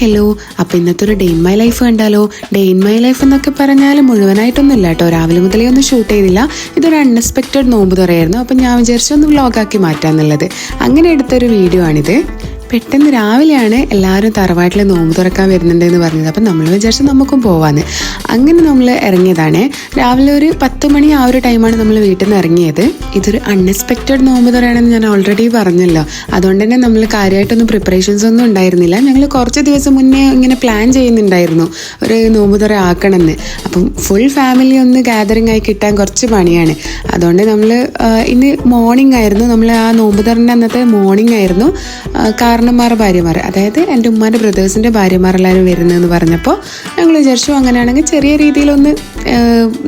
Hello അപ്പോൾ ഇന്നത്തെ ഒരു ഡേ ഇൻ മൈ ലൈഫ് കണ്ടാലോ? ഡേ ഇൻ മൈ ലൈഫ് എന്നൊക്കെ പറഞ്ഞാൽ മുഴുവനായിട്ടൊന്നും ഇല്ല കേട്ടോ. രാവിലെ മുതലേ ഒന്നും ഷൂട്ട് ചെയ്തില്ല. ഇതൊരു അൺഎക്സ്പെക്റ്റഡ് നോമ്പ് തുറയായിരുന്നു. അപ്പം ഞാൻ വിചാരിച്ചു ഒന്ന് വ്ളോഗാക്കി മാറ്റാന്നുള്ളത്. അങ്ങനെ എടുത്തൊരു വീഡിയോ ആണിത്. പെട്ടെന്ന് രാവിലെയാണ് എല്ലാവരും തറവാട്ടിൽ നോമ്പ് തുറക്കാൻ വരുന്നുണ്ട് എന്ന് പറഞ്ഞത്. അപ്പം നമ്മൾ വിചാരിച്ചു നമുക്കും പോവാന്ന്. അങ്ങനെ നമ്മൾ ഇറങ്ങിയതാണ്. രാവിലെ ഒരു പത്ത് മണി ആ ഒരു ടൈമാണ് നമ്മൾ വീട്ടിൽ നിന്ന് ഇറങ്ങിയത്. ഇതൊരു അൺഎക്സ്പെക്റ്റഡ് നോമ്പ് തുറയാണെന്ന് ഞാൻ ഓൾറെഡി പറഞ്ഞല്ലോ. അതുകൊണ്ട് തന്നെ നമ്മൾ കാര്യമായിട്ടൊന്നും പ്രിപ്പറേഷൻസ് ഒന്നും ഉണ്ടായിരുന്നില്ല. ഞങ്ങൾ കുറച്ച് ദിവസം മുന്നേ ഇങ്ങനെ പ്ലാൻ ചെയ്യുന്നുണ്ടായിരുന്നു. ഒരു നോമ്പ് തുറ ആക്കണമെന്ന്. അപ്പം ഫുൾ ഫാമിലി ഒന്ന് ഗാദറിംഗ് ആയി കിട്ടാൻ കുറച്ച് പണിയാണ്. അതുകൊണ്ട് നമ്മൾ ഇന്ന് മോർണിംഗ് ആയിരുന്നു. നമ്മൾ ആ നോമ്പ് തുറന്റെ അന്നത്തെ മോർണിംഗ് ആയിരുന്നു. ആ, കാരണന്മാരുടെ ഭാര്യമാർ അതായത് എന്റെ ഉമ്മാന്റെ ബ്രദേഴ്സിന്റെ ഭാര്യമാരെല്ലാവരും വരുന്നതെന്ന് പറഞ്ഞപ്പോൾ ഞങ്ങൾ വിചാരിച്ചു അങ്ങനെയാണെങ്കിൽ ചെറിയ രീതിയിലൊന്ന്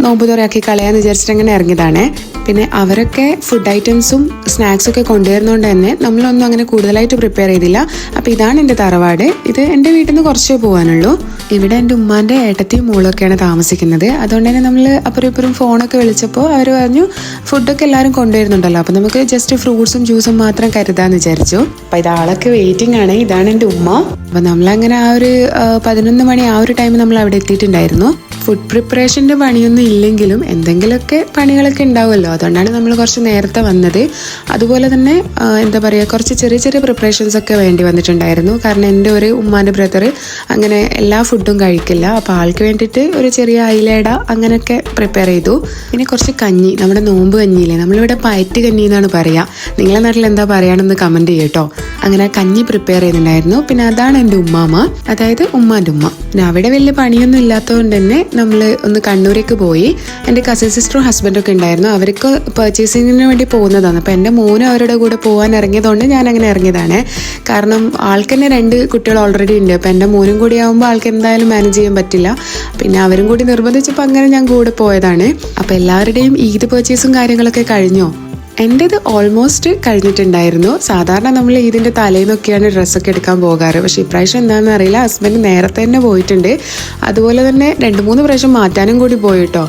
നോമ്പ് തുറയാക്കി കളയാന്ന് വിചാരിച്ചിട്ട് അങ്ങനെ ഇറങ്ങിയതാണേ. പിന്നെ അവരൊക്കെ ഫുഡ് ഐറ്റംസും സ്നാക്സും ഒക്കെ കൊണ്ടുവരുന്നതുകൊണ്ട് തന്നെ നമ്മളൊന്നും അങ്ങനെ കൂടുതലായിട്ട് പ്രിപ്പയർ ചെയ്തില്ല. അപ്പോൾ ഇതാണ് എന്റെ തറവാട്. ഇത് എന്റെ വീട്ടിൽ നിന്ന് കുറച്ചേ പോകാനുള്ളൂ ഇവിടെ എന്റെ ഉമ്മാന്റെ ഏട്ടത്തിയും മോളൊക്കെയാണ് താമസിക്കുന്നത്. അതുകൊണ്ട് തന്നെ നമ്മൾ അപ്പുറം ഇപ്പുറം ഫോണൊക്കെ വിളിച്ചപ്പോൾ അവർ പറഞ്ഞു ഫുഡൊക്കെ എല്ലാവരും കൊണ്ടുവരുന്നുണ്ടല്ലോ. അപ്പോൾ നമുക്ക് ജസ്റ്റ് ഫ്രൂട്ട്സും ജ്യൂസും മാത്രം കരുതാന്ന് വിചാരിച്ചു. അപ്പോൾ ഇത് ആളൊക്കെ വെയിറ്റിംഗ് ആണ്. ഇതാണ് എന്റെ ഉമ്മ. അപ്പോൾ നമ്മളങ്ങനെ ആ ഒരു പതിനൊന്ന് മണി ആ ഒരു ടൈം നമ്മൾ അവിടെ എത്തിയിട്ടുണ്ടായിരുന്നു. ഫുഡ് പ്രിപ്പറേഷന്റെ പണിയൊന്നും ഇല്ലെങ്കിലും എന്തെങ്കിലുമൊക്കെ പണികളൊക്കെ ഉണ്ടാവുമല്ലോ. അതുകൊണ്ടാണ് നമ്മൾ കുറച്ച് നേരത്തെ വന്നത്. അതുപോലെ തന്നെ എന്താ പറയുക കുറച്ച് ചെറിയ ചെറിയ പ്രിപ്പറേഷൻസ് ഒക്കെ വേണ്ടി വന്നിട്ടുണ്ടായിരുന്നു. കാരണം എന്റെ ഒരു ഉമ്മാന്റെ ബ്രദർ അങ്ങനെ എല്ലാ ഫുഡും കഴിക്കില്ല. അപ്പോൾ ആൾക്ക് വേണ്ടിയിട്ട് ഒരു ചെറിയ അയിലേട അങ്ങനെയൊക്കെ പ്രിപ്പയർ ചെയ്തു. പിന്നെ കുറച്ച് കഞ്ഞി നമ്മുടെ നോമ്പ് കഞ്ഞിയില്ലേ? നമ്മളിവിടെ പയറ്റ് കഞ്ഞി എന്നാണ് പറയുക നിങ്ങളെ നാട്ടിൽ എന്താ പറയുകയാണെന്ന് കമന്റ് ചെയ്യട്ടോ അങ്ങനെ കഞ്ഞി പ്രിപ്പയർ ചെയ്യുന്നുണ്ടായിരുന്നു പിന്നെ അതാണ് എന്റെ ഉമ്മാമ അതായത് ഉമ്മാന്റെ ഉമ്മ. പിന്നെ അവിടെ വലിയ പണിയൊന്നും ഇല്ലാത്തതുകൊണ്ട് തന്നെ നമ്മൾ ഒന്ന് കണ്ണൂരേക്ക് പോയി. എന്റെ കസിൻ സിസ്റ്ററും ഹസ്ബൻഡും ഒക്കെ ഉണ്ടായിരുന്നു. അവർക്ക് പർച്ചേസിങ്ങിന് വേണ്ടി പോകുന്നതാണ്. അപ്പോൾ എന്റെ മോനും അവരുടെ കൂടെ പോകാൻ ഇറങ്ങിയതുകൊണ്ട് ഞാൻ അങ്ങനെ ഇറങ്ങിയതാണ്. കാരണം ആൾക്ക് തന്നെ രണ്ട് കുട്ടികൾ ഓൾറെഡി ഉണ്ട്. അപ്പോൾ എന്റെ മോനും കൂടി ആകുമ്പോൾ ആൾക്ക് എന്തായാലും മാനേജ് ചെയ്യാൻ പറ്റില്ല. പിന്നെ അവരും കൂടി നിർബന്ധിച്ചപ്പോൾ അങ്ങനെ ഞാൻ കൂടെ പോയതാണ്. അപ്പോൾ എല്ലാവരുടെയും ഈദ് പർച്ചേസും കാര്യങ്ങളൊക്കെ കഴിഞ്ഞോ? എന്റേത് ഓൾമോസ്റ്റ് കഴിഞ്ഞിട്ടുണ്ടായിരുന്നു. സാധാരണ നമ്മൾ ഇതിന്റെ തലേന്നൊക്കെയാണ് ഡ്രസ്സൊക്കെ എടുക്കാൻ പോകാറ്. പക്ഷേ ഇപ്രാവശ്യം എന്താണെന്ന് അറിയില്ല. ഹസ്ബൻഡ് നേരത്തെ തന്നെ പോയിട്ടുണ്ട്. അതുപോലെ തന്നെ രണ്ട് മൂന്ന് പ്രാവശ്യം മാറ്റാനും കൂടി പോയിട്ടോ.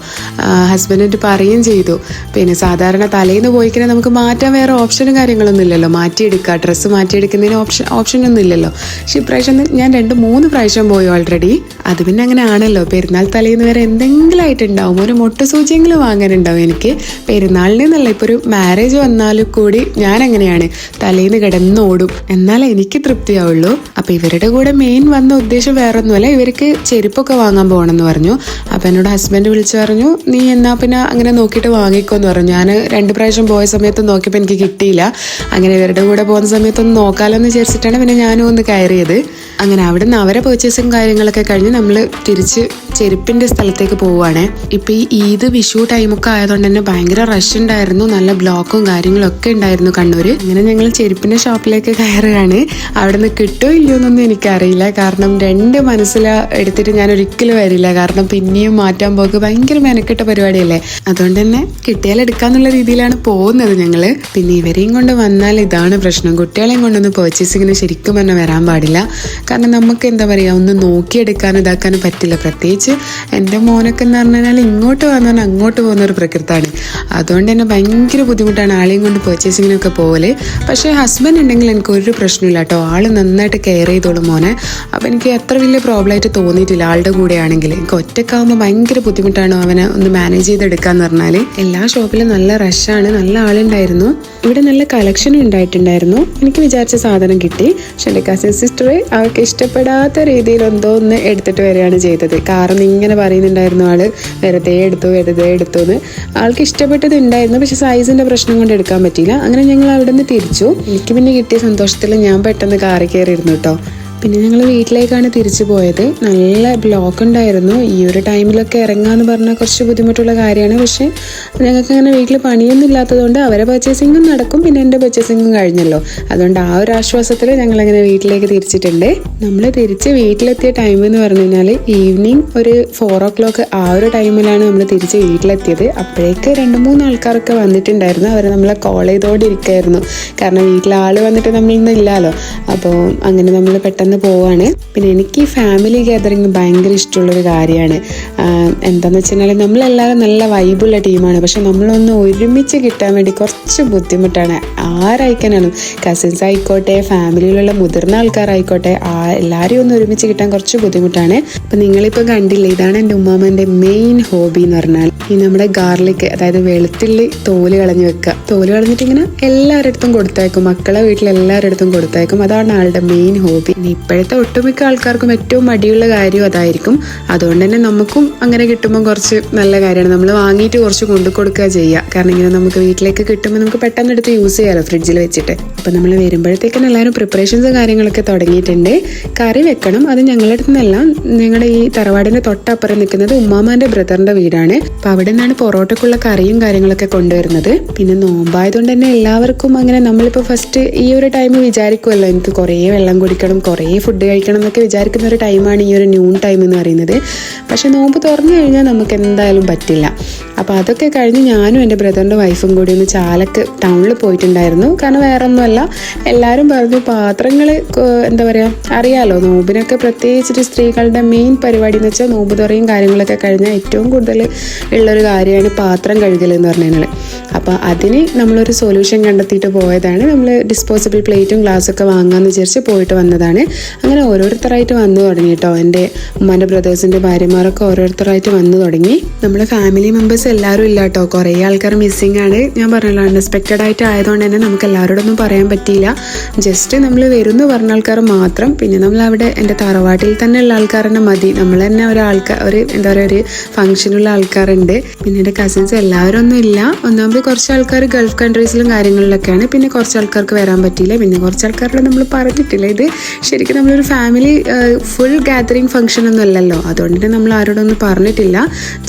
ഹസ്ബൻഡ് ഹസ്ബൻഡിന്റെ പറയുകയും ചെയ്തു. പിന്നെ സാധാരണ തലേന്ന് പോയി കഴിഞ്ഞാൽ നമുക്ക് മാറ്റാൻ വേറെ ഓപ്ഷനും കാര്യങ്ങളൊന്നും ഇല്ലല്ലോ. മാറ്റിയെടുക്കുക. ഡ്രസ്സ് മാറ്റിയെടുക്കുന്നതിന് ഓപ്ഷൻ ഓപ്ഷനൊന്നും ഇല്ലല്ലോ. പക്ഷേ ഇപ്രാവശ്യം ഞാൻ രണ്ട് മൂന്ന് പ്രാവശ്യം പോയി ഓൾറെഡി അത് പിന്നെ അങ്ങനെ ആണല്ലോ. പെരുന്നാൾ തലേന്ന് വരെ എന്തെങ്കിലും ആയിട്ടുണ്ടാവും ഒരു മുട്ട സൂചിയെങ്കിലും വാങ്ങാനുണ്ടാവും എനിക്ക്. പെരുന്നാളിനെന്നല്ല ഇപ്പോൾ ഒരു മാരേജ് വന്നാലും കൂടി ഞാൻ അങ്ങനെയാണ് തലേന്ന് കിടന്നോടും എന്നാൽ എനിക്ക് തൃപ്തിയാവുള്ളൂ. അപ്പോൾ ഇവരുടെ കൂടെ മെയിൻ വന്ന ഉദ്ദേശം വേറെ ഒന്നുമല്ല ഇവർക്ക് ചെരുപ്പൊക്കെ വാങ്ങാൻ പോകണമെന്ന് പറഞ്ഞു. അപ്പോൾ എന്നോട് ഹസ്ബൻഡ് വിളിച്ചു പറഞ്ഞു നീ എന്നാ പിന്നെ അങ്ങനെ നോക്കിയിട്ട് വാങ്ങിക്കോന്ന് പറഞ്ഞു. ഞാൻ രണ്ട് പ്രാവശ്യം പോയ സമയത്ത് നോക്കിയപ്പോൾ എനിക്ക് കിട്ടിയില്ല. അങ്ങനെ ഇവരുടെ കൂടെ പോകുന്ന സമയത്തൊന്ന് നോക്കാമല്ലോ എന്ന് വിചാരിച്ചിട്ടാണ് പിന്നെ ഞാനും ഒന്ന് കയറിയത്. അങ്ങനെ അവിടെ നിന്ന് അവരെ പേർച്ചേസും കാര്യങ്ങളൊക്കെ കഴിഞ്ഞ് നമ്മൾ തിരിച്ച് ചെരുപ്പിന്റെ സ്ഥലത്തേക്ക് പോവുകയാണ്. ഇപ്പോൾ ഈ ഈദ് വിഷു ടൈമൊക്കെ ആയതുകൊണ്ട് തന്നെ ഭയങ്കര റഷ് ഉണ്ടായിരുന്നു. നല്ല ബ്ലോക്കും കാര്യങ്ങളും ഒക്കെ ഉണ്ടായിരുന്നു കണ്ണൂർ അങ്ങനെ ഞങ്ങൾ ചെരുപ്പിന്റെ ഷോപ്പിലേക്ക് കയറുകയാണ്. അവിടെ നിന്ന് കിട്ടോ ഇല്ലയോ എന്നൊന്നും എനിക്കറിയില്ല. കാരണം രണ്ട് മനസ്സിൽ എടുത്തിട്ട് ഞാൻ ഒരിക്കലും വരില്ല. കാരണം പിന്നെയും മാറ്റാൻ പോക്ക് ഭയങ്കര മെനക്കെട്ട പരിപാടിയല്ലേ. അതുകൊണ്ട് തന്നെ കിട്ടിയാൽ എടുക്കാന്നുള്ള രീതിയിലാണ് പോകുന്നത് ഞങ്ങൾ പിന്നെ ഇവരെയും കൊണ്ട് വന്നാൽ ഇതാണ് പ്രശ്നം. കുട്ടികളെയും കൊണ്ടൊന്ന് പർച്ചേസിങ്ങിന് ശരിക്കും പറഞ്ഞാൽ വരാൻ പാടില്ല. കാരണം നമുക്ക് എന്താ പറയുക ഒന്ന് നോക്കിയെടുക്കാനും ഇതാക്കാനും പറ്റില്ല. പ്രത്യേകിച്ച് എന്റെ മോനൊക്കെ എന്ന് പറഞ്ഞാൽ ഇങ്ങോട്ട് വന്നാൽ അങ്ങോട്ട് പോകുന്ന ഒരു പ്രകൃതാണ് അതുകൊണ്ട് തന്നെ ഭയങ്കര ബുദ്ധിമുട്ടാണ് ആളെയും കൊണ്ട് പർച്ചേസിങ്ങിനൊക്കെ പോകൽ പക്ഷേ ഹസ്ബൻഡ് ഉണ്ടെങ്കിൽ എനിക്ക് ഒരു പ്രശ്നമില്ല കേട്ടോ. ആൾ നന്നായിട്ട് കെയർ ചെയ്തോളും മോനെ. അപ്പോൾ എനിക്ക് അത്ര വലിയ പ്രോബ്ലം ആയിട്ട് തോന്നിയിട്ടില്ല ആളുടെ കൂടെ ആണെങ്കിൽ എനിക്ക് ഒറ്റക്കാവുമ്പോൾ ഭയങ്കര ബുദ്ധിമുട്ടാണ് അവനെ ഒന്ന് മാനേജ് ചെയ്തെടുക്കാന്ന് പറഞ്ഞാൽ എല്ലാ ഷോപ്പിലും നല്ല റഷാണ് നല്ല ആളുണ്ടായിരുന്നു. ഇവിടെ നല്ല കളക്ഷനും ഉണ്ടായിട്ടുണ്ടായിരുന്നു. എനിക്ക് വിചാരിച്ച സാധനം കിട്ടി. പക്ഷെ എന്റെ കസിൻ സിസ്റ്റർ അവർക്ക് ഇഷ്ടപ്പെടാത്ത രീതിയിൽ എന്തോ ഒന്ന് എടുത്തിട്ട് വരികയാണ് ചെയ്തത്. കാരണം ഇങ്ങനെ പറയുന്നുണ്ടായിരുന്നു ആൾ. വെറുതെ എടുത്തു വെറുതെ എടുത്തു എന്ന്. ആൾക്ക് ഇഷ്ടപ്പെട്ടത് ഉണ്ടായിരുന്നു. പക്ഷെ സൈസിന്റെ പ്രശ്നം കൊണ്ട് എടുക്കാൻ പറ്റിയില്ല. അങ്ങനെ ഞങ്ങൾ അവിടെ നിന്ന് തിരിച്ചു. എനിക്ക് പിന്നെ കിട്ടിയ സന്തോഷത്തിൽ ഞാൻ പെട്ടെന്ന് കാറി കയറിയിരുന്നു കേട്ടോ. പിന്നെ ഞങ്ങൾ വീട്ടിലേക്കാണ് തിരിച്ചു പോയത്. നല്ല ബ്ലോക്ക് ഉണ്ടായിരുന്നു ഈ ഒരു ടൈമിലൊക്കെ ഇറങ്ങാന്ന് പറഞ്ഞാൽ കുറച്ച് ബുദ്ധിമുട്ടുള്ള കാര്യമാണ്. പക്ഷേ ഞങ്ങൾക്ക് അങ്ങനെ വീട്ടിൽ പണിയൊന്നും ഇല്ലാത്തതുകൊണ്ട് അവരെ പർച്ചേസിങ്ങും നടക്കും. പിന്നെ എന്റെ പർച്ചേസിങ്ങും കഴിഞ്ഞല്ലോ. അതുകൊണ്ട് ആ ഒരു ആശ്വാസത്തിൽ ഞങ്ങളങ്ങനെ വീട്ടിലേക്ക് തിരിച്ചിട്ടുണ്ട്. നമ്മൾ തിരിച്ച് വീട്ടിലെത്തിയ ടൈം എന്ന് പറഞ്ഞു കഴിഞ്ഞാൽ ഈവനിങ് ഒരു ഫോർ ഓ ക്ലോക്ക് ആ ഒരു ടൈമിലാണ് നമ്മൾ തിരിച്ച് വീട്ടിലെത്തിയത്. അപ്പോഴേക്ക് രണ്ട് മൂന്ന് ആൾക്കാരൊക്കെ വന്നിട്ടുണ്ടായിരുന്നു. അവർ നമ്മളെ കോൾ ചെയ്തോടെ കാരണം വീട്ടിൽ ആൾ വന്നിട്ട് നമ്മളിന്ന് ഇല്ലല്ലോ അപ്പോൾ അങ്ങനെ നമ്മൾ പെട്ടെന്ന് പെട്ടെന്ന് പോവാണ്. പിന്നെ എനിക്ക് ഫാമിലി ഗാദറിങ് ഭയങ്കര ഇഷ്ടമുള്ളൊരു കാര്യമാണ്. എന്താണെന്ന് വെച്ചാൽ നമ്മളെല്ലാവരും നല്ല വൈബുള്ള ടീമാണ് പക്ഷെ നമ്മളൊന്ന് ഒരുമിച്ച് കിട്ടാൻ വേണ്ടി കുറച്ച് ബുദ്ധിമുട്ടാണ്. ആരായിക്കാനാണ്? കസിൻസ് ആയിക്കോട്ടെ ഫാമിലിയിലുള്ള മുതിർന്ന ആൾക്കാരായിക്കോട്ടെ ആ എല്ലാവരെയും ഒന്ന് ഒരുമിച്ച് കിട്ടാൻ കുറച്ച് ബുദ്ധിമുട്ടാണ്. അപ്പം നിങ്ങളിപ്പോൾ കണ്ടില്ല ഇതാണ് എന്റെ ഉമ്മാമ്മന്റെ മെയിൻ ഹോബി എന്ന് പറഞ്ഞാൽ ഈ നമ്മുടെ ഗാർലിക് അതായത് വെളുത്തുള്ളി തോൽ കളഞ്ഞ് വെക്കുക. തോൽ കളഞ്ഞിട്ട് ഇങ്ങനെ എല്ലാവരുടെ അടുത്തും കൊടുത്തയക്കും. മക്കളെ വീട്ടിൽ എല്ലാവരുടെ അടുത്തും കൊടുത്തയക്കും. അതാണ് ആളുടെ മെയിൻ ഹോബി ഇനി ഇപ്പോഴത്തെ ഒട്ടുമിക്ക ആൾക്കാർക്കും ഏറ്റവും മടിയുള്ള കാര്യം അതായിരിക്കും. അതുകൊണ്ട് തന്നെ നമുക്കും അങ്ങനെ കിട്ടുമ്പോൾ കുറച്ച് നല്ല കാര്യമാണ്. നമ്മൾ വാങ്ങിയിട്ട് കുറച്ച് കൊണ്ടു കൊടുക്കുക ചെയ്യുക. കാരണം ഇങ്ങനെ നമുക്ക് വീട്ടിലേക്ക് കിട്ടുമ്പോൾ നമുക്ക് പെട്ടെന്ന് എടുത്ത് യൂസ് ചെയ്യാമല്ലോ ഫ്രിഡ്ജിൽ വെച്ചിട്ട്. അപ്പം നമ്മൾ വരുമ്പോഴത്തേക്കും എല്ലാവരും പ്രിപ്പറേഷൻസ് കാര്യങ്ങളൊക്കെ തുടങ്ങിയിട്ടുണ്ട്. കറി വെക്കണം. അത് ഞങ്ങളുടെ അടുത്ത് നിന്നെല്ലാം ഞങ്ങളുടെ ഈ തറവാടിന്റെ തൊട്ടപ്പുറം നിൽക്കുന്നത് ഉമ്മാമാന്റെ ബ്രദറിന്റെ വീടാണ്. അപ്പോൾ അവിടെ നിന്നാണ് പൊറോട്ടക്കുള്ള കറിയും കാര്യങ്ങളൊക്കെ കൊണ്ടുവരുന്നത്. പിന്നെ നോമ്പായതുകൊണ്ട് തന്നെ എല്ലാവർക്കും അങ്ങനെ നമ്മളിപ്പോൾ ഫസ്റ്റ് ഈ ഒരു ടൈം വിചാരിക്കുമല്ലോ എനിക്ക് കുറേ വെള്ളം കുടിക്കണം കുറേ ഫുഡ് കഴിക്കണം എന്നൊക്കെ വിചാരിക്കുന്ന ഒരു ടൈമാണ് ഈ ഒരു ന്യൂൺ ടൈം എന്ന് പറയുന്നത്. പക്ഷെ നോമ്പ് തുറന്നു കഴിഞ്ഞാൽ നമുക്ക് എന്തായാലും പറ്റില്ല. അപ്പോൾ അതൊക്കെ കഴിഞ്ഞ് ഞാനും എന്റെ ബ്രദറിന്റെ വൈഫും കൂടി ഒന്ന് ചാലക്ക് ടൗണിൽ പോയിട്ടുണ്ടായിരുന്നു. കാരണം വേറെ ഒന്നുമല്ല എല്ലാവരും പറഞ്ഞു പാത്രങ്ങൾ എന്താ പറയുക അറിയാലോ നോമ്പിനൊക്കെ പ്രത്യേകിച്ചിട്ട് സ്ത്രീകളുടെ മെയിൻ പരിപാടി എന്ന് വെച്ചാൽ നോമ്പ് തുറയും കാര്യങ്ങളൊക്കെ കഴിഞ്ഞാൽ ഏറ്റവും കൂടുതൽ ഉള്ളൊരു കാര്യമാണ് പാത്രം കഴുകൽ എന്ന് പറഞ്ഞു കഴിഞ്ഞാൽ അപ്പോൾ അതിന് നമ്മളൊരു സൊല്യൂഷൻ കണ്ടെത്തിയിട്ട് പോയതാണ്. നമ്മൾ ഡിസ്പോസിബിൾ പ്ലേറ്റും ഗ്ലാസ്സൊക്കെ വാങ്ങാമെന്ന് വിചാരിച്ച് പോയിട്ട് വന്നതാണ്. അങ്ങനെ ഓരോരുത്തരായിട്ട് വന്നു തുടങ്ങി കേട്ടോ. എന്റെ ഉമ്മാന്റെ ബ്രദേഴ്സിന്റെ ഭാര്യമാരൊക്കെ ഓരോരുത്തരായിട്ട് വന്നു തുടങ്ങി. നമ്മുടെ ഫാമിലി മെമ്പേഴ്സ് എല്ലാവരും ഇല്ല കേട്ടോ. കുറേ ആൾക്കാർ മിസ്സിംഗ് ആണ്. ഞാൻ പറഞ്ഞല്ലോ അൺഎക്സ്പെക്റ്റഡ് ആയിട്ട് ആയതുകൊണ്ട് തന്നെ നമുക്ക് എല്ലാവരോടൊന്നും പറയാൻ പറ്റിയില്ല. ജസ്റ്റ് നമ്മൾ വരുന്നു പറഞ്ഞ ആൾക്കാർ മാത്രം പിന്നെ നമ്മൾ അവിടെ എന്റെ തറവാട്ടിൽ തന്നെ ഉള്ള ആൾക്കാർ തന്നെ മതി. നമ്മൾ തന്നെ ഒരാൾക്കാർ ഒരു എന്താ പറയുക ഒരു ഫംഗ്ഷനുള്ള ആൾക്കാരുണ്ട്. പിന്നെ എന്റെ കസിൻസ് എല്ലാവരും ഒന്നും ഇല്ല ഒന്നാമത് കുറച്ച് ആൾക്കാർ ഗൾഫ് കൺട്രീസിലും കാര്യങ്ങളിലൊക്കെയാണ്. പിന്നെ കുറച്ച് ആൾക്കാർക്ക് വരാൻ പറ്റിയില്ല. പിന്നെ കുറച്ച് ആൾക്കാരുടെ നമ്മൾ പറഞ്ഞിട്ടില്ല. ഇത് ശരിക്കും നമ്മളൊരു ഫാമിലി ഫുൾ ഗാദറിങ് ഫംഗ്ഷൻ ഒന്നും അല്ലല്ലോ. അതുകൊണ്ട് തന്നെ നമ്മൾ ആരോടൊന്നും പറഞ്ഞിട്ടില്ല.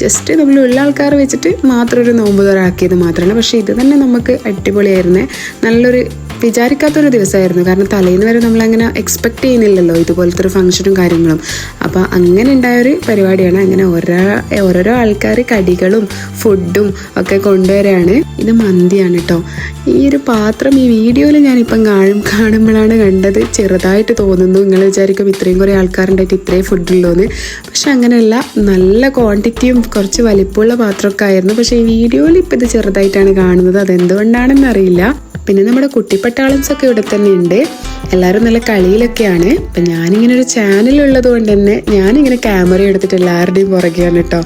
ജസ്റ്റ് നമ്മൾ ഉള്ള ആൾക്കാർ വെച്ചിട്ട് മാത്രം ഒരു നോമ്പ് തുറ മാത്രമാണ്. പക്ഷേ ഇത് തന്നെ നമുക്ക് അടിപൊളിയായിരുന്നേ. നല്ലൊരു വിചാരിക്കാത്തൊരു ദിവസമായിരുന്നു. കാരണം തലേന്ന് വരെ നമ്മളങ്ങനെ എക്സ്പെക്ട് ചെയ്യുന്നില്ലല്ലോ ഇതുപോലത്തെ ഒരു ഫംഗ്ഷനും കാര്യങ്ങളും. അപ്പോൾ അങ്ങനെ ഉണ്ടായൊരു പരിപാടിയാണ്. അങ്ങനെ ഓരോ ഓരോരോ ആൾക്കാർ കടികളും ഫുഡും ഒക്കെ കൊണ്ടുവരാണ്. ഇത് മന്തിയാണ് കേട്ടോ ഈ ഒരു പാത്രം ഈ വീഡിയോയിൽ ഞാനിപ്പം കാണും കാണുമ്പോഴാണ് കണ്ടത്. ചെറുതായിട്ട് തോന്നുന്നു. നിങ്ങൾ വിചാരിക്കും ഇത്രയും കുറേ ആൾക്കാരുണ്ടായിട്ട് ഇത്രയും ഫുഡുള്ളൂന്ന് പക്ഷെ അങ്ങനെയല്ല. നല്ല ക്വാണ്ടിറ്റിയും കുറച്ച് വലിപ്പമുള്ള പാത്രമൊക്കെ ആയിരുന്നു. പക്ഷേ ഈ വീഡിയോയിൽ ഇപ്പം ഇത് ചെറുതായിട്ടാണ് കാണുന്നത്. അതെന്തുകൊണ്ടാണെന്ന് അറിയില്ല. പിന്നെ നമ്മുടെ കുട്ടിപ്പട്ടാളൻസ് ഒക്കെ ഇവിടെ തന്നെ ഉണ്ട്. എല്ലാവരും നല്ല കളിയിലൊക്കെയാണ്. അപ്പം ഞാനിങ്ങനെ ഒരു ചാനൽ ഉള്ളത് കൊണ്ട് തന്നെ ഞാനിങ്ങനെ ക്യാമറ എടുത്തിട്ട് എല്ലാവരുടെയും പുറകെയാണ് കേട്ടോ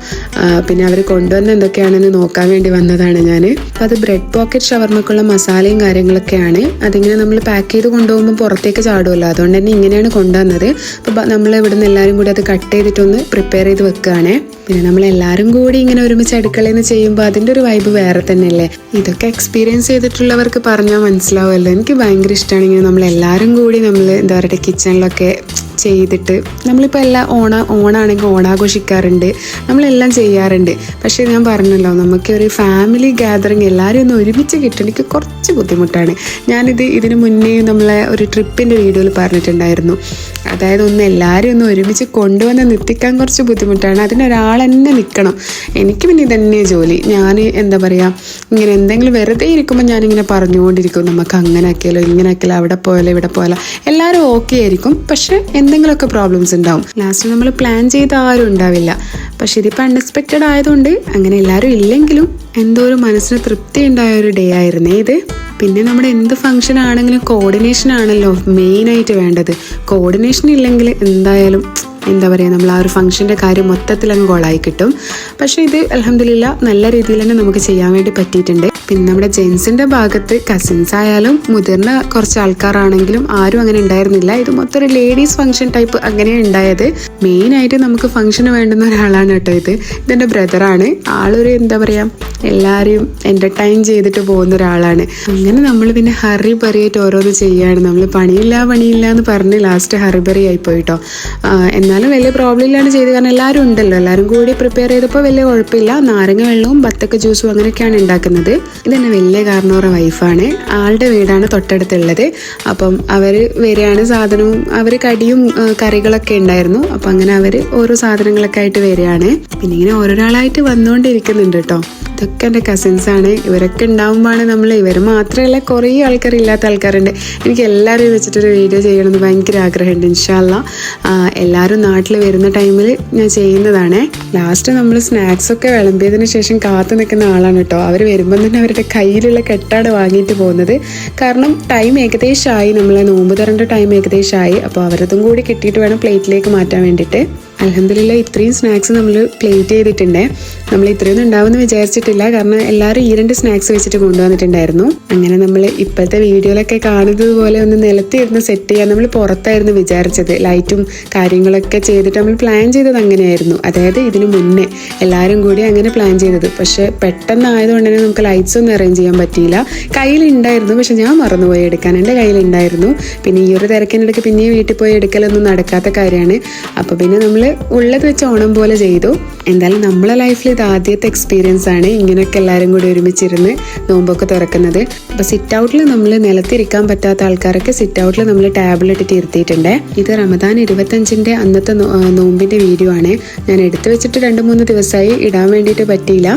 പിന്നെ അവർ കൊണ്ടുവന്ന എന്തൊക്കെയാണെന്ന് നോക്കാൻ വേണ്ടി വന്നതാണ് ഞാൻ അപ്പം അത് ബ്രെഡ് പോക്കറ്റ് ഷവർമ്മക്കുള്ള മസാലയും കാര്യങ്ങളൊക്കെയാണ്. അതിങ്ങനെ നമ്മൾ പാക്ക് ചെയ്ത് കൊണ്ടുപോകുമ്പോൾ പുറത്തേക്ക് ചാടുമല്ലോ അതുകൊണ്ട് തന്നെ ഇങ്ങനെയാണ് കൊണ്ടുവന്നത്. അപ്പം നമ്മൾ ഇവിടുന്ന് എല്ലാവരും കൂടി അത് കട്ട് ചെയ്തിട്ടൊന്ന് പ്രിപ്പയർ ചെയ്ത് വെക്കുകയാണേ. പിന്നെ നമ്മൾ എല്ലാവരും കൂടി ഇങ്ങനെ ഒരുമിച്ച് അടുക്കളയിൽ ചെയ്യുമ്പോൾ അതിന്റെ ഒരു വൈബ് വേറെ തന്നെയല്ലേ? ഇതൊക്കെ എക്സ്പീരിയൻസ് ചെയ്തിട്ടുള്ളവർക്ക് പറഞ്ഞാൽ മനസ്സിലാവുമല്ലോ. എനിക്ക് ഭയങ്കര ഇഷ്ടമാണ് ഇങ്ങനെ നമ്മൾ എല്ലാവരും കൂടി നമ്മൾ എന്താ പറയുക കിച്ചണിലൊക്കെ ചെയ്തിട്ട് നമ്മളിപ്പോൾ എല്ലാം ഓണ ഓണാണെങ്കിൽ ഓണാഘോഷിക്കാറുണ്ട്. നമ്മളെല്ലാം ചെയ്യാറുണ്ട്. പക്ഷേ ഞാൻ പറഞ്ഞല്ലോ നമുക്ക് ഒരു ഫാമിലി ഗാദറിങ് എല്ലാവരും ഒന്ന് ഒരുമിച്ച് കിട്ടണമെങ്കിൽ കുറച്ച് ബുദ്ധിമുട്ടാണ്. ഞാനിത് ഇതിന് മുന്നേ നമ്മളെ ഒരു ട്രിപ്പിന്റെ വീഡിയോയിൽ പറഞ്ഞിട്ടുണ്ടായിരുന്നു. അതായത് ഒന്ന് എല്ലാവരും ഒന്ന് ഒരുമിച്ച് കൊണ്ടുവന്ന് നിർത്തിക്കാൻ കുറച്ച് ബുദ്ധിമുട്ടാണ്. അതിനൊരാൾ തന്നെ നിൽക്കണം. എനിക്ക് പിന്നെ ഇതന്നെ ജോലി. ഞാൻ എന്താ പറയുക ഇങ്ങനെ എന്തെങ്കിലും വെറുതെ ഇരിക്കുമ്പോൾ ഞാനിങ്ങനെ പറഞ്ഞുകൊണ്ടിരിക്കും. നമുക്ക് അങ്ങനെ ആക്കിയാലോ ഇങ്ങനെ ആക്കിയാലോ അവിടെ പോയാലോ ഇവിടെ പോയാലോ. എല്ലാവരും ഓക്കെ ആയിരിക്കും. പക്ഷെ എന്തെങ്കിലുമൊക്കെ പ്രോബ്ലംസ് ഉണ്ടാവും. ലാസ്റ്റ് നമ്മൾ പ്ലാൻ ചെയ്ത ആരും ഉണ്ടാവില്ല. പക്ഷെ ഇതിപ്പോൾ അൺഎക്സ്പെക്റ്റഡ് ആയതുകൊണ്ട് അങ്ങനെ എല്ലാവരും ഇല്ലെങ്കിലും എന്തോ ഒരു മനസ്സിന് തൃപ്തി ഉണ്ടായ ഒരു ഡേ ആയിരുന്നേ ഇത്. പിന്നെ നമ്മുടെ എന്ത് ഫംഗ്ഷൻ ആണെങ്കിലും കോർഡിനേഷൻ ആണല്ലോ മെയിനായിട്ട് വേണ്ടത്. കോർഡിനേഷൻ ഇല്ലെങ്കിൽ എന്തായാലും എന്താ പറയുക നമ്മൾ ആ ഒരു ഫംഗ്ഷന്റെ കാര്യം മൊത്തത്തിൽ അങ്ങ് കോളായി കിട്ടും. പക്ഷേ ഇത് അലഹമില്ല നല്ല രീതിയിൽ തന്നെ നമുക്ക് ചെയ്യാൻ വേണ്ടി പറ്റിയിട്ടുണ്ട്. പിന്നെ നമ്മുടെ ജെൻസിന്റെ ഭാഗത്ത് കസിൻസ് ആയാലും മുതിർന്ന കുറച്ച് ആൾക്കാരാണെങ്കിലും ആരും അങ്ങനെ ഉണ്ടായിരുന്നില്ല. ഇത് മൊത്തം ഒരു ലേഡീസ് ഫംഗ്ഷൻ ടൈപ്പ് അങ്ങനെയാണ് ഉണ്ടായത്. മെയിനായിട്ട് നമുക്ക് ഫംഗ്ഷന് വേണ്ടുന്ന ഒരാളാണ് കേട്ടോ ഇത്. ഇതെന്റെ ബ്രദറാണ് ആളൊരു എന്താ പറയുക എല്ലാവരെയും എന്റർടൈൻ ചെയ്തിട്ട് പോകുന്ന ഒരാളാണ്. അങ്ങനെ നമ്മൾ പിന്നെ ഹറി പറയായിട്ട് ഓരോന്ന് ചെയ്യാണ്. നമ്മൾ പണിയില്ല പണിയില്ല എന്ന് പറഞ്ഞ് ലാസ്റ്റ് ഹറി ബറി ആയി പോയിട്ടോ എന്നാലും വലിയ പ്രോബ്ലം ഇല്ലാണ്ട് ചെയ്ത് കാരണം എല്ലാവരും ഉണ്ടല്ലോ. എല്ലാവരും കൂടി പ്രിപ്പയർ ചെയ്തപ്പോൾ വലിയ കുഴപ്പമില്ല. നാരങ്ങ വെള്ളവും ബത്തക്ക ജ്യൂസും അങ്ങനെയൊക്കെയാണ് ഉണ്ടാക്കുന്നത്. ഇതെന്നെ വലിയ കാരണവരുടെ വൈഫാണ് ആളുടെ വീടാണ് തൊട്ടടുത്തുള്ളത്. അപ്പം അവർ വരികയാണ് സാധനവും അവർ കടിയും കറികളൊക്കെ ഉണ്ടായിരുന്നു. അപ്പം അങ്ങനെ അവർ ഓരോ സാധനങ്ങളൊക്കെ ആയിട്ട് വരികയാണ്. പിന്നെ ഇങ്ങനെ ഓരോരാളായിട്ട് വന്നുകൊണ്ടിരിക്കുന്നുണ്ട് കേട്ടോ ഇതൊക്കെ എന്റെ കസിൻസാണ് ഇവരൊക്കെ ഉണ്ടാകുമ്പോഴാണ് നമ്മൾ ഇവർ മാത്രമല്ല കുറേ ആൾക്കാരില്ലാത്ത ആൾക്കാരുണ്ട്. എനിക്ക് എല്ലാവരെയും വെച്ചിട്ടൊരു വീഡിയോ ചെയ്യണമെന്ന് ഭയങ്കര ആഗ്രഹമുണ്ട് ഇൻഷാല്ല എല്ലാവരും നാട്ടിൽ വരുന്ന ടൈമിൽ ഞാൻ ചെയ്യുന്നതാണ്. ലാസ്റ്റ് നമ്മൾ സ്നാക്സൊക്കെ വിളമ്പിയതിന് ശേഷം കാത്തു നിൽക്കുന്ന ആളാണ് കേട്ടോ. അവർ വരുമ്പം തന്നെ അവരുടെ കയ്യിലുള്ള കെട്ടാട് വാങ്ങിയിട്ട് പോകുന്നത്. കാരണം ടൈം ഏകദേശമായി നമ്മളെ നോമ്പ് തരേണ്ട ടൈം ഏകദേശമായി അപ്പോൾ അവരതും കൂടി കിട്ടിയിട്ട് വേണം പ്ലേറ്റിലേക്ക് മാറ്റാൻ വേണ്ടിയിട്ട്. അലഹമില്ല ഇത്രയും സ്നാക്സ് നമ്മൾ പ്ലേറ്റ് ചെയ്തിട്ടുണ്ട്. നമ്മൾ ഇത്രയൊന്നും ഉണ്ടാവുമെന്ന് വിചാരിച്ചിട്ടില്ല. കാരണം എല്ലാവരും ഈ രണ്ട് സ്നാക്സ് വെച്ചിട്ട് കൊണ്ടുവന്നിട്ടുണ്ടായിരുന്നു. അങ്ങനെ നമ്മൾ ഇപ്പോഴത്തെ വീഡിയോയിലൊക്കെ കാണുന്നത് പോലെ ഒന്ന് നിലത്തിരുന്ന് സെറ്റ് ചെയ്യാൻ നമ്മൾ പുറത്തായിരുന്നു വിചാരിച്ചത്. ലൈറ്റും കാര്യങ്ങളൊക്കെ ചെയ്തിട്ട് നമ്മൾ പ്ലാൻ ചെയ്തത് അങ്ങനെയായിരുന്നു. അതായത് ഇതിന് മുന്നേ എല്ലാവരും കൂടി അങ്ങനെ പ്ലാൻ ചെയ്തത്. പക്ഷെ പെട്ടെന്നായതുകൊണ്ട് തന്നെ നമുക്ക് ലൈറ്റ്സ് ഒന്നും അറേഞ്ച് ചെയ്യാൻ പറ്റിയില്ല. കയ്യിലുണ്ടായിരുന്നു പക്ഷെ ഞാൻ മറന്നുപോയി എടുക്കാൻ. എന്റെ കയ്യിലുണ്ടായിരുന്നു. പിന്നെ ഈ ഒരു തിരക്കിനിടയ്ക്ക് പിന്നെ വീട്ടിൽ പോയി എടുക്കലൊന്നും നടക്കാത്ത കാര്യമാണ്. അപ്പോൾ പിന്നെ നമ്മൾ ഉള്ളത് വെച്ച് ഓണം പോലെ ചെയ്തു. എന്തായാലും നമ്മളെ ലൈഫിൽ ഇത് ആദ്യത്തെ എക്സ്പീരിയൻസ് ആണ് ഇങ്ങനെയൊക്കെ എല്ലാവരും കൂടി ഒരുമിച്ചിരുന്ന് നോമ്പൊക്കെ തുറക്കുന്നത്. അപ്പോൾ സിറ്റ് ഔട്ടിൽ നമ്മൾ നിലത്തിരിക്കാൻ പറ്റാത്ത ആൾക്കാരൊക്കെ സിറ്റ് ഔട്ടിൽ നമ്മൾ ടാബ്ലെറ്റിട്ട് ഇരുത്തിയിട്ടുണ്ട്. ഇത് റമദാൻ ഇരുപത്തഞ്ചിന്റെ അന്നത്തെ നോമ്പിന്റെ വീഡിയോ ആണ്. ഞാൻ എടുത്തു വെച്ചിട്ട് രണ്ട് മൂന്ന് ദിവസമായി ഇടാൻ വേണ്ടിയിട്ട് പറ്റിയില്ല.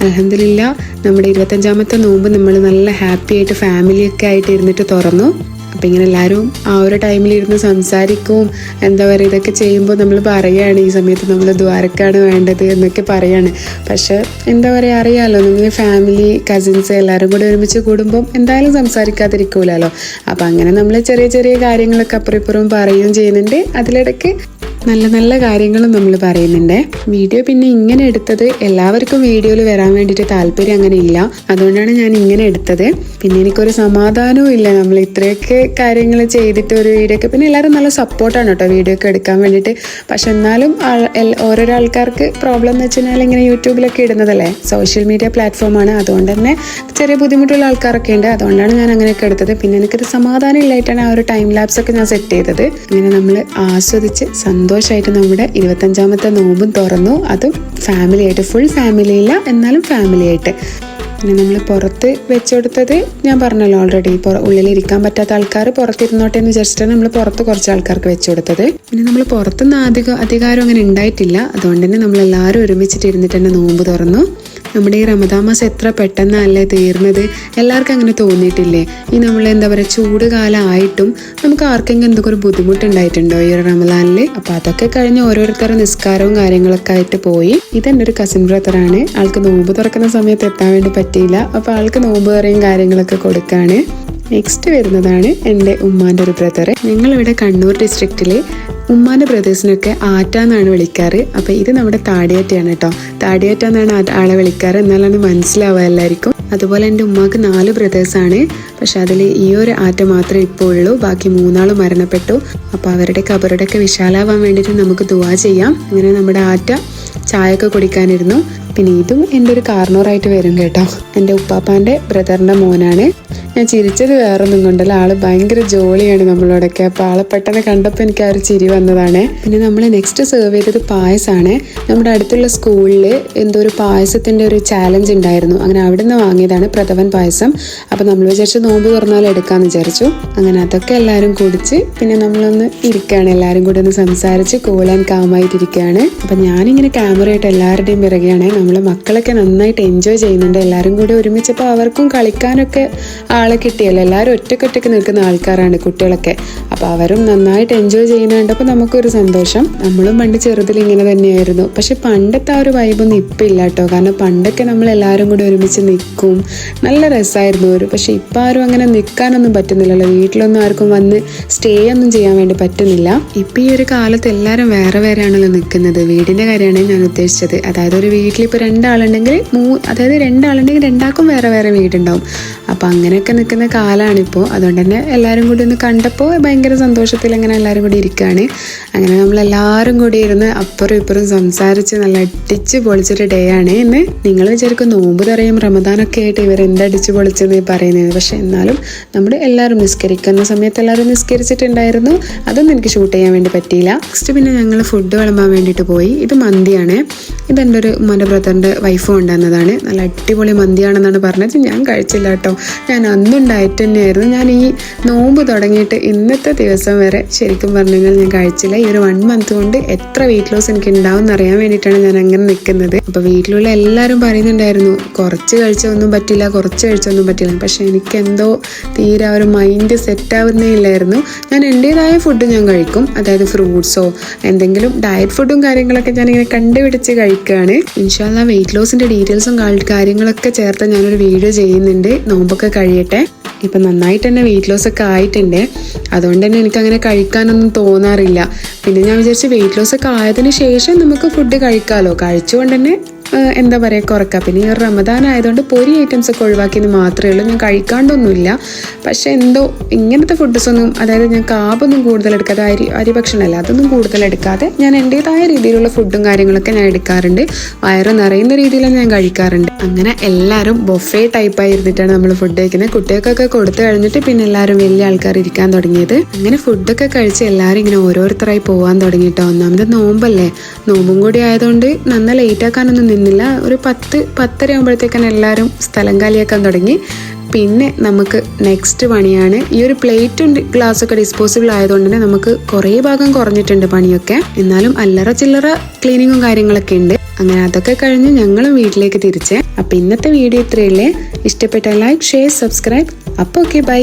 അലഹമില്ല നമ്മുടെ ഇരുപത്തഞ്ചാമത്തെ നോമ്പ് നമ്മൾ നല്ല ഹാപ്പി ആയിട്ട് ഫാമിലിയൊക്കെ ആയിട്ട് ഇരുന്നിട്ട് തുറന്നു. അപ്പം ഇങ്ങനെ എല്ലാവരും ആ ഒരു ടൈമിൽ ഇരുന്ന് സംസാരിക്കും. എന്താ പറയുക ഇതൊക്കെ ചെയ്യുമ്പോൾ നമ്മൾ പറയുകയാണ് ഈ സമയത്ത് നമ്മൾ ദ്വാരക്കാണ് വേണ്ടത് എന്നൊക്കെ പറയാണ്. പക്ഷേ എന്താ പറയുക അറിയാമല്ലോ നിങ്ങൾ ഫാമിലി കസിൻസ് എല്ലാവരും കൂടി ഒരുമിച്ച് കൂടുമ്പം എന്തായാലും സംസാരിക്കാതിരിക്കൂലല്ലോ അപ്പം അങ്ങനെ നമ്മൾ ചെറിയ ചെറിയ കാര്യങ്ങളൊക്കെ അപ്പുറം ഇപ്പുറം പറയുകയും ചെയ്യുന്നുണ്ട്. അതിലിടയ്ക്ക് നല്ല നല്ല കാര്യങ്ങളും നമ്മൾ പറയുന്നുണ്ട്. വീഡിയോ പിന്നെ ഇങ്ങനെ എടുത്തത് എല്ലാവർക്കും വീഡിയോയിൽ വരാൻ വേണ്ടിയിട്ട് താല്പര്യം അങ്ങനെ ഇല്ല. അതുകൊണ്ടാണ് ഞാൻ ഇങ്ങനെ എടുത്തത്. പിന്നെ എനിക്കൊരു സമാധാനവും ഇല്ല. നമ്മൾ ഇത്രയൊക്കെ കാര്യങ്ങൾ ചെയ്തിട്ട് ഒരു വീഡിയോ ഒക്കെ പിന്നെ എല്ലാവരും നല്ല സപ്പോർട്ടാണ് കേട്ടോ വീഡിയോ ഒക്കെ എടുക്കാൻ വേണ്ടിയിട്ട്. പക്ഷെ എന്നാലും ഓരോരോ ആൾക്കാർക്ക് പ്രോബ്ലം എന്ന് വെച്ച് ഇങ്ങനെ യൂട്യൂബിലൊക്കെ ഇടുന്നതല്ലേ? സോഷ്യൽ മീഡിയ പ്ലാറ്റ്ഫോമാണ് അതുകൊണ്ട് തന്നെ ചെറിയ ബുദ്ധിമുട്ടുള്ള ആൾക്കാരൊക്കെ ഉണ്ട്. അതുകൊണ്ടാണ് ഞാൻ അങ്ങനെയൊക്കെ എടുത്തത്. പിന്നെ എനിക്കൊരു സമാധാനം ഇല്ലായിട്ടാണ് ആ ഒരു ടൈം ലാപ്സ് ഒക്കെ ഞാൻ സെറ്റ് ചെയ്തത്. അങ്ങനെ നമ്മൾ ആസ്വദിച്ച് സന്തോഷമായിട്ട് നമ്മുടെ ഇരുപത്തഞ്ചാമത്തെ നോമ്പും തുറന്നു. അതും ഫാമിലി ആയിട്ട് ഫുൾ ഫാമിലി ഇല്ല എന്നാലും ഫാമിലി ആയിട്ട് പിന്നെ നമ്മൾ പുറത്ത് വെച്ച് കൊടുത്തത് ഞാൻ പറഞ്ഞല്ലോ ഓൾറെഡി ഉള്ളിലിരിക്കാൻ പറ്റാത്ത ആൾക്കാർ പുറത്തിരുന്നോട്ടെ എന്ന് വിചാരിച്ചിട്ടാണ് നമ്മൾ പുറത്ത് കുറച്ച് ആൾക്കാർക്ക് വെച്ച് കൊടുത്തത് പിന്നെ നമ്മൾ പുറത്തുനിന്ന് അധികം അധികാരം അങ്ങനെ ഉണ്ടായിട്ടില്ല. അതുകൊണ്ട് തന്നെ നമ്മൾ എല്ലാവരും ഒരുമിച്ചിട്ട് ഇരുന്നിട്ട് തന്നെ നോമ്പ് തുറന്നു. നമ്മുടെ ഈ റമദാ മാസം എത്ര പെട്ടെന്നല്ലേ തീർന്നത്? എല്ലാവർക്കും അങ്ങനെ തോന്നിയിട്ടില്ലേ? ഈ നമ്മൾ എന്താ പറയുക ചൂട് കാലമായിട്ടും നമുക്ക് ആർക്കെങ്കിലും എന്തൊക്കെ ഒരു ബുദ്ധിമുട്ടുണ്ടായിട്ടുണ്ടോ ഈ ഒരു റമദാനിൽ അപ്പോൾ അതൊക്കെ കഴിഞ്ഞ് ഓരോരുത്തരുടെ നിസ്കാരവും കാര്യങ്ങളൊക്കെ ആയിട്ട് പോയി. ഇതെന്റെ ഒരു കസിൻ ബ്രദറാണ് ആൾക്ക് നോമ്പ് തുറക്കുന്ന സമയത്ത് എത്താൻ വേണ്ടി പറ്റിയില്ല. അപ്പോൾ ആൾക്ക് നോമ്പ് കറിയും കാര്യങ്ങളൊക്കെ കൊടുക്കുകയാണ് നെക്സ്റ്റ് വരുന്നതാണ് എന്റെ ഉമ്മാന്റെ ഒരു ബ്രദർ ഞങ്ങളിവിടെ കണ്ണൂർ ഡിസ്ട്രിക്റ്റിൽ ഉമ്മാന്റെ ബ്രദേഴ്സിനൊക്കെ ആറ്റ എന്നാണ് വിളിക്കാറ്. അപ്പോൾ ഇത് നമ്മുടെ താടിയാറ്റയാണ് കേട്ടോ. താടിയാറ്റ എന്നാണ് ആളെ വിളിക്കാറ്. എന്നാലാണ് മനസ്സിലാവുക എല്ലാവർക്കും. അതുപോലെ എന്റെ ഉമ്മാക്ക് നാല് ബ്രദേഴ്സാണ് പക്ഷെ അതിൽ ഈ ഒരു ആറ്റ മാത്രമേ ഇപ്പോൾ ഉള്ളൂ. ബാക്കി മൂന്നാളും മരണപ്പെട്ടു. അപ്പോൾ അവരുടെ കബറുടെയൊക്കെ വിശാലാവാൻ വേണ്ടിയിട്ട് നമുക്ക് ദുവാ ചെയ്യാം. അങ്ങനെ നമ്മുടെ ആറ്റ ചായയൊക്കെ കുടിക്കാനിരുന്നു. പിന്നെ ഇതും എന്റെ ഒരു കാർണോറായിട്ട് വരും കേട്ടോ. എന്റെ ഉപ്പാപ്പാന്റെ ബ്രദറിന്റെ മോനാണ്. ഞാൻ ചിരിച്ചത് വേറൊന്നും കൊണ്ടല്ല. ആൾ ഭയങ്കര ജോളിയാണ് നമ്മളോടൊക്കെ. അപ്പോൾ ആളെ പെട്ടെന്ന് കണ്ടപ്പോൾ എനിക്ക് ആ ഒരു ചിരി വന്നതാണ്. പിന്നെ നമ്മൾ നെക്സ്റ്റ് സെർവ് ചെയ്തത് പായസമാണ് നമ്മുടെ അടുത്തുള്ള സ്കൂളിൽ എന്തോ ഒരു പായസത്തിന്റെ ഒരു ചാലഞ്ച് ഉണ്ടായിരുന്നു. അങ്ങനെ അവിടെ നിന്ന് വാങ്ങിയതാണ് പ്രഥവൻ പായസം. അപ്പോൾ നമ്മൾ വിചാരിച്ചു നോമ്പ് തുറന്നാൽ എടുക്കാന്ന് വിചാരിച്ചു. അങ്ങനെ അതൊക്കെ എല്ലാവരും കുടിച്ച് പിന്നെ നമ്മളൊന്ന് ഇരിക്കുകയാണ് എല്ലാവരും കൂടി ഒന്ന് സംസാരിച്ച് കൂൾ ആൻഡ് കാമായിട്ടിരിക്കുകയാണ് അപ്പം ഞാനിങ്ങനെ ക്യാമറയായിട്ട് എല്ലാവരുടെയും പിറകെയാണ്. നമ്മളെ മക്കളൊക്കെ നന്നായിട്ട് എൻജോയ് ചെയ്യുന്നുണ്ട്. എല്ലാവരും കൂടി ഒരുമിച്ചപ്പോൾ അവർക്കും കളിക്കാനൊക്കെ ആളെ കിട്ടിയല്ലോ. എല്ലാവരും ഒറ്റക്കൊറ്റക്ക് നിൽക്കുന്ന ആൾക്കാരാണ് കുട്ടികളൊക്കെ. അപ്പോൾ അവരും നന്നായിട്ട് എൻജോയ് ചെയ്യുന്നുണ്ടപ്പോൾ നമുക്കൊരു സന്തോഷം. നമ്മളും പണ്ട് ചെറുതിൽ ഇങ്ങനെ തന്നെയായിരുന്നു. പക്ഷെ പണ്ടത്തെ ആ ഒരു വൈബൊന്നും ഇപ്പം ഇല്ല കേട്ടോ. കാരണം പണ്ടൊക്കെ നമ്മൾ എല്ലാവരും കൂടി ഒരുമിച്ച് നിൽക്കും. നല്ല രസമായിരുന്നു ഒരു. പക്ഷെ ഇപ്പം ആരും അങ്ങനെ നിൽക്കാനൊന്നും പറ്റുന്നില്ലല്ലോ. വീട്ടിലൊന്നും ആർക്കും വന്ന് സ്റ്റേ ഒന്നും ചെയ്യാൻ വേണ്ടി പറ്റുന്നില്ല. ഇപ്പം ഈ ഒരു കാലത്ത് എല്ലാവരും വേറെ വേറെയാണല്ലോ നിൽക്കുന്നത്. വീടിന്റെ കാര്യമാണ് ഞാൻ ഉദ്ദേശിച്ചത്. അതായത് ഒരു വീട്ടിൽ ഇപ്പോൾ രണ്ടാളുണ്ടെങ്കിൽ മൂ അതായത് രണ്ടാളുണ്ടെങ്കിൽ രണ്ടാൾക്കും വേറെ വേറെ വീടുണ്ടാവും. അപ്പോൾ അങ്ങനെയൊക്കെ നിൽക്കുന്ന കാലമാണിപ്പോൾ അതുകൊണ്ട് തന്നെ എല്ലാവരും കൂടി ഒന്ന് കണ്ടപ്പോൾ ഭയങ്കര സന്തോഷത്തിൽ അങ്ങനെ എല്ലാവരും കൂടി ഇരിക്കുകയാണ് അങ്ങനെ നമ്മൾ എല്ലാവരും കൂടി ഇരുന്ന് അപ്പുറം ഇപ്പുറം സംസാരിച്ച് നല്ല അടിച്ച് പൊളിച്ചൊരു ഡേ ആണ്. എന്ന് നിങ്ങൾ വിചാരിക്കും നോമ്പ് തറയും റമദാനൊക്കെ ആയിട്ട് ഇവർ എന്തടിച്ച് പൊളിച്ചെന്ന് പറയുന്നത്. പക്ഷേ എന്നാലും നമ്മൾ എല്ലാവരും നിസ്കരിക്കുന്ന സമയത്ത് എല്ലാവരും നിസ്കരിച്ചിട്ടുണ്ടായിരുന്നു. അതൊന്നും എനിക്ക് ഷൂട്ട് ചെയ്യാൻ വേണ്ടി പറ്റിയില്ല. നെക്സ്റ്റ് പിന്നെ ഞങ്ങൾ ഫുഡ് വിളമ്പാൻ വേണ്ടിയിട്ട് പോയി. ഇത് മന്തിയാണ്. ഇതെന്റെ ഒരു ഉമ്മന്റെ ബ്രദറിന്റെ വൈഫ് കൊണ്ടുവന്നതാണ്. നല്ല അടിപൊളി മന്തിയാണെന്നാണ് പറഞ്ഞത്. ഞാൻ കഴിച്ചില്ല കേട്ടോ. ഞാൻ അന്നും ഡയറ്റ് തന്നെയായിരുന്നു ഞാൻ ഈ നോമ്പ് തുടങ്ങിയിട്ട് ഇന്നത്തെ ദിവസം വരെ ശരിക്കും പറഞ്ഞു കഴിഞ്ഞാൽ ഞാൻ കഴിച്ചില്ല. ഈ ഒരു വൺ മന്ത് കൊണ്ട് എത്ര വെയിറ്റ് ലോസ് എനിക്ക് ഉണ്ടാവും എന്നറിയാൻ വേണ്ടിയിട്ടാണ് ഞാൻ അങ്ങനെ നിൽക്കുന്നത്. അപ്പോൾ വീട്ടിലുള്ള എല്ലാവരും പറയുന്നുണ്ടായിരുന്നു കുറച്ച് കഴിച്ചൊന്നും പറ്റില്ല കുറച്ച് കഴിച്ചൊന്നും പറ്റില്ല. പക്ഷേ എനിക്ക് എന്തോ തീരെ ഒരു മൈൻഡ് സെറ്റ് ആവുന്നേ ഇല്ലായിരുന്നു. ഞാൻ എന്റെതായ ഫുഡ് ഞാൻ കഴിക്കും. അതായത് ഫ്രൂട്ട്സോ എന്തെങ്കിലും ഡയറ്റ് ഫുഡും കാര്യങ്ങളൊക്കെ ഞാനിങ്ങനെ കണ്ടുപിടിച്ച് കഴിക്കുകയാണ്. ഇൻഷാല്ല വെയിറ്റ് ലോസിന്റെ ഡീറ്റെയിൽസും കാര്യങ്ങളൊക്കെ ചേർത്ത് ഞാനൊരു വീഡിയോ ചെയ്യുന്നുണ്ട്. നോമ്പൊക്കെ കഴിയട്ടെ ഇപ്പം നന്നായിട്ട് തന്നെ വെയിറ്റ് ലോസ് ഒക്കെ ആയിട്ടുണ്ട്. അതുകൊണ്ട് തന്നെ എനിക്കങ്ങനെ കഴിക്കാനൊന്നും തോന്നാറില്ല. പിന്നെ ഞാൻ വിചാരിച്ചു വെയിറ്റ് ലോസ് ഒക്കെ ആയതിനു ശേഷം നമുക്ക് ഫുഡ് കഴിക്കാമല്ലോ കഴിച്ചുകൊണ്ട് തന്നെ എന്താ പറയുക കുറക്കുക പിന്നെ ഈ റമദാൻ ആയതുകൊണ്ട് പൊരി ഐറ്റംസ് ഒക്കെ ഒഴിവാക്കിയെന്ന് മാത്രമേ ഉള്ളൂ. ഞാൻ കഴിക്കാണ്ടൊന്നുമില്ല. പക്ഷെ എന്തോ ഇങ്ങനത്തെ ഫുഡ്സ് ഒന്നും അതായത് ഞാൻ കാബൊന്നും കൂടുതൽ എടുക്കാതെ അരി അരി ഭക്ഷണമല്ല അതൊന്നും കൂടുതൽ എടുക്കാതെ ഞാൻ എന്റെതായ രീതിയിലുള്ള ഫുഡും കാര്യങ്ങളൊക്കെ ഞാൻ എടുക്കാറുണ്ട്. വയറ് നിറയുന്ന രീതിയിലാണ് ഞാൻ കഴിക്കാറുണ്ട്. അങ്ങനെ എല്ലാവരും ബൊഫേ ടൈപ്പായി ഇരുന്നിട്ടാണ് നമ്മൾ ഫുഡ് കഴിക്കുന്നത്. കുട്ടികൾക്കൊക്കെ കൊടുത്തു കഴിഞ്ഞിട്ട് പിന്നെ എല്ലാവരും വലിയ ആൾക്കാർ ഇരിക്കാൻ തുടങ്ങിയത്. അങ്ങനെ ഫുഡൊക്കെ കഴിച്ച് എല്ലാവരും ഇങ്ങനെ ഓരോരുത്തരായി പോകാൻ തുടങ്ങിയിട്ടോ ഒന്നാമത് നോമ്പല്ലേ. നോമ്പും കൂടി ആയതുകൊണ്ട് നന്ന ലേറ്റ് ആക്കാനൊന്നും നിന്നില്ല. ഒരു പത്ത് പത്തര ആകുമ്പോഴത്തേക്കാണ് എല്ലാവരും സ്ഥലം കാലിയാക്കാൻ തുടങ്ങി. പിന്നെ നമുക്ക് നെക്സ്റ്റ് പണിയാണ്. ഈ ഒരു പ്ലേറ്റും ഗ്ലാസ്സൊക്കെ ഡിസ്പോസിബിൾ ആയതുകൊണ്ട് തന്നെ നമുക്ക് കുറേ ഭാഗം കുറഞ്ഞിട്ടുണ്ട് പണിയൊക്കെ. എന്നാലും അല്ലറ ചില്ലറ ക്ലീനിങ്ങും കാര്യങ്ങളൊക്കെ ഉണ്ട്. അങ്ങനെ അതൊക്കെ കഴിഞ്ഞ് ഞങ്ങളും വീട്ടിലേക്ക് തിരിച്ചേ. അപ്പം ഇന്നത്തെ വീഡിയോ ഇത്രയല്ലേ ഇഷ്ടപ്പെട്ട ലൈക്ക് ഷെയർ സബ്സ്ക്രൈബ് അപ്പോൾ ഓക്കെ ബൈ